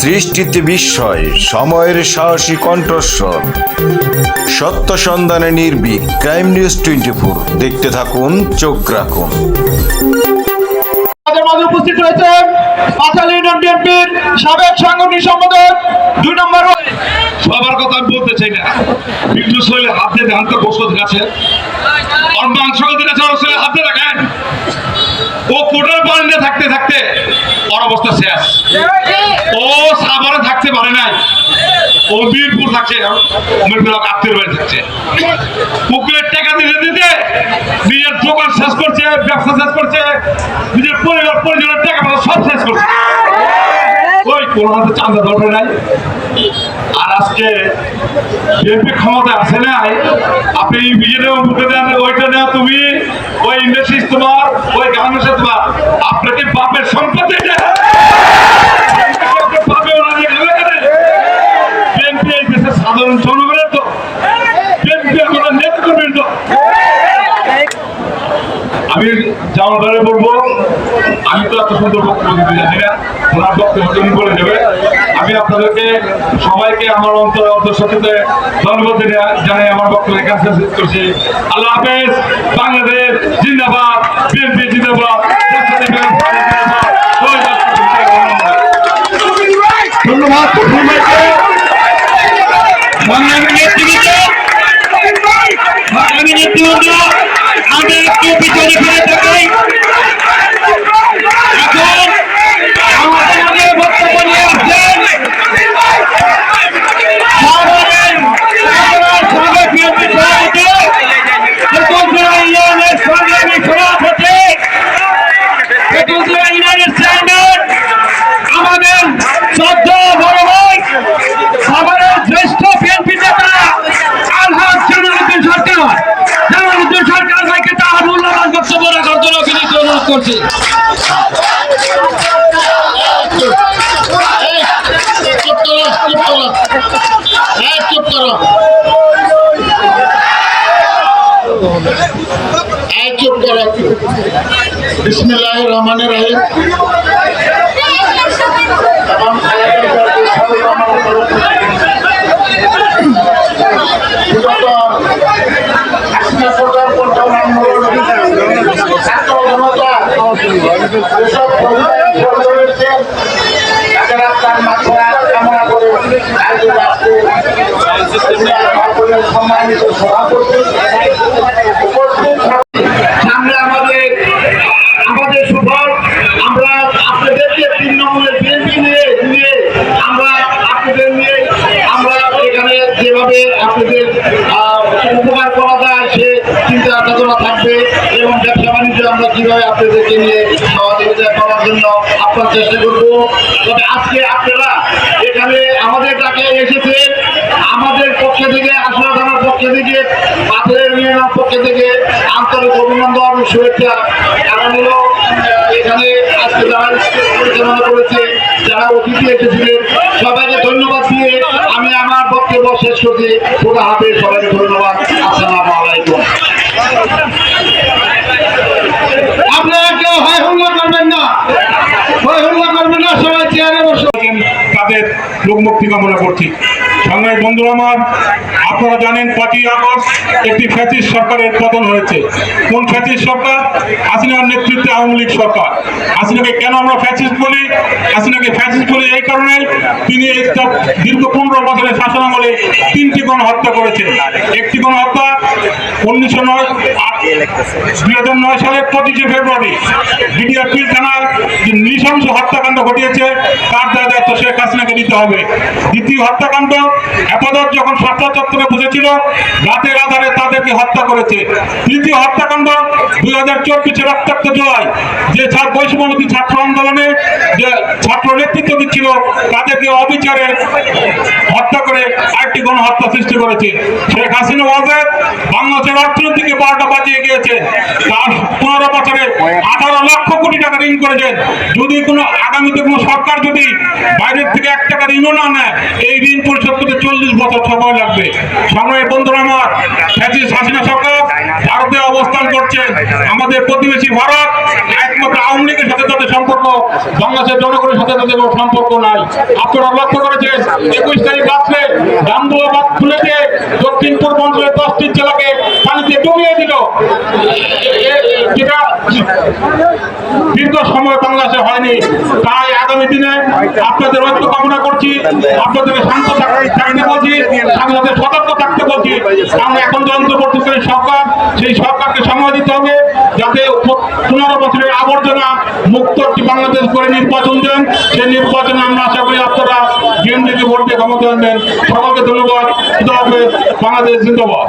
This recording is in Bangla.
সৃষ্টিতে বিস্ময় সময়ের সাহসী কণ্ঠস্বর। সত্য সন্ধানে নির্ভীক ক্রাইম নিউজ টোয়েন্টি ফোর। দেখতে থাকুন চোখ রাখুন। আমাদের মাঝে উপস্থিত রয়েছেন পাঁচালী ইউনিয়ন বিএনপির সাবেক সাংগঠনিক সম্পাদক দুই নম্বর সবার কথা আমি বলতে চাই না। বিদ্যুৎ শৈলে হাত দিয়ে ধান তো বসত গাছে আর মাংস দিকে চাওয়া শৈলে হাত দিয়ে রাখেন ও কোটার বারান্দে থাকতে থাকতে ওর অবস্থা শেষ। ও সাভারে থাকতে পারে নাই। ও বীরপুর থাকছে, মিরপুর আত্মীয় বাড়ি থাকছে। পুকুরের টাকা দিতে দিতে নিজের দোকান শেষ করছে, ব্যবসা শেষ করছে, নিজের পরিবার, পরিজনের টাকা পয়সা সব শেষ করছে। ওই কোনো হাতে চান্দা দরকার নাই। আর আজকে বিএনপি ক্ষমতা আছে নাই। আপনি বিজেপি মুখে দেন ওইটা নেওয়া তুমি। ইন্ডাস্ট্রিজ তোমার, ওই গার্মেন্টস তোমার, আপনাকে বাপের সম্পত্তি আমি তো এত সুন্দর বক্তব্য দিতে জানি না দেবে। আমি আপনাদেরকে, সবাইকে আমার অন্তর সাথে ধন্যবাদ জানাই আমার বক্তব্য শেষ করছি। আল্লাহ হাফেজ, বাংলাদেশ জিন্দাবাদ বিএনপি জিন্দাবাদ জাতীয় জিন্দাবাদ, জিন্দাবাদ। জয় জাতীয় জিন্দাবাদ। তফিক ভাইকে সংগ্রামী নেতৃবৃন্দ সংগ্রামী একটু পিছনে ফেলে থাকি এখন আমাদের মাঝে বক্তব্য নিয়ে আসছেন সাভারের সাভারের সাবেক বিএনপি সভাপতি চতুর্থ ইউনিয়নের সংগ্রামী সভাপতি চতুর্থ ইউনিয়নের চেয়ারম্যান আমাদের শ্রদ্ধ বড় ভাই আমাদের শ্রেষ্ঠ বিএনপি নেতা আলহাজ জামালউদ্দিন সরকার জামালউদ্দিন সরকার ভাইকে তার মূল্যবান বক্তব্য রাখার জন্য করছি। চুপ করো। চুপ করো। বিসমিল্লাহ রহমান রাহিম। বিগত আশি প্রকার পঞ্চান্ন আন্দোলন ছাত্র জনতা যেসব অভিযান শুরু করেছে তাদের আপনার মাত্রা কামনা করে আজকে সম্মানিত সভাপতি ব্যবসা আমরা কীভাবে আপনাদেরকে নিয়ে সহযোগিতা করার জন্য আপনার চেষ্টা করব। তবে আজকে আপনারা এখানে আমাদের কাছে এসেছেন আমাদের পক্ষ থেকে আসলে থানার পক্ষ থেকে, পাথরের ইউনিয়নের পক্ষ থেকে আন্তরিক অভিনন্দন শুভেচ্ছা কারণ হলো। এখানে আজকে যারা পরিচালনা করেছে, যারা অতিথি এসেছিলেন, সবাইকে ধন্যবাদ দিয়ে আমি আমার বক্তব্য শেষ করছি। খোদা হাফেজ সবাইকে। তাদের লোক মুক্তি কামনা করছি সংগ্রামী বন্ধুরা আমার, আপনারা জানেন পাঁচই আগস্ট একটি ফ্যাসিস সরকারের পতন হয়েছে। কোন ফ্যাসিস সরকার? হাসিনার নেতৃত্বে আওয়ামী লীগ সরকার। হাসিনাকে কেন আমরা ফ্যাসিস্ট বলি? হাসিনাকে ফ্যাসিস্ট বলি এই কারণে তিনি দীর্ঘ পনেরো বছরের শাসন আমলে তিনটি গণ হত্যা করেছেন। একটি গণ হত্যা উনিশশো নয় দুই হাজার নয় সালের পঁচিশে ফেব্রুয়ারি। বিডিআরপি থানার যে নৃশংস হত্যাকাণ্ড ঘটিয়েছে, তার দায় দায়িত্ব শেখ হাসিনাকে নিতে হবে। দ্বিতীয় হত্যাকাণ্ড হেফাজত যখন সাতটা চত্বরে বসেছিল রাতের আধারে তাদেরকে হত্যা করেছে। তৃতীয় হত্যাকাণ্ড দুই হাজার চব্বিশে রক্তাক্ত জয় যে ছা- ছাত্র আন্দোলনে যে ছাত্র নেতৃত্ব দিচ্ছিল, তাদেরকে অবিচারে হত্যা করে আরেকটি গণহত্যা সৃষ্টি করেছে। শেখ হাসিনা ওয়াজেদ বাংলাদেশের অর্থনীতিকে বারোটা বাজিয়ে গিয়েছে। তার পনেরো বছরে আঠারো লক্ষ কোটি টাকা ঋণ করেছেন যদি কোনো আগামীতে কোনো সরকার যদি বাইরের থেকে এক টাকার ঋণও না নেয়, এই বছর সময় লাগবে। সময় বন্ধুরা আমার ফ্যাসিস্ট হাসিনা সরকার ভারতে অবস্থান করছেন আমাদের প্রতিবেশী ভারত একমাত্র আওয়ামী লীগের সাথে তাদের সম্পর্ক, বাংলাদেশের জনগণের সাথে তাদের কোনো সম্পর্ক নাই। আপনারা লক্ষ্য করেছেন, একুশ তারিখ রাত্রে রামদুয়া বাদ খুলেছে দক্ষিণ পূর্বাঞ্চলের দশটি জেলাকে ডুবিয়ে দিল। দীর্ঘ সময় বাংলাদেশে হয়নি। তাই আগামী দিনে আপনাদের ঐক্য কামনা করছি, আপনাদেরকে শান্ত থাকতে বলছি সাথে সতর্ক থাকতে বলছি। কারণ এখন যে অন্তর্বর্তীকালীন সরকার। সেই সরকারকে সময় দিতে হবে যাতে পনেরো বছরের আবর্জনা মুক্ত একটি বাংলাদেশ করে নির্বাচন দেন। সেই নির্বাচনে আমরা আশা করি আপনারা বিএনপিকে ভোট দিয়ে ক্ষমতা আনবেন। সকলকে ধন্যবাদ। হাফেজ, বাংলাদেশ জিন্দাবাদ।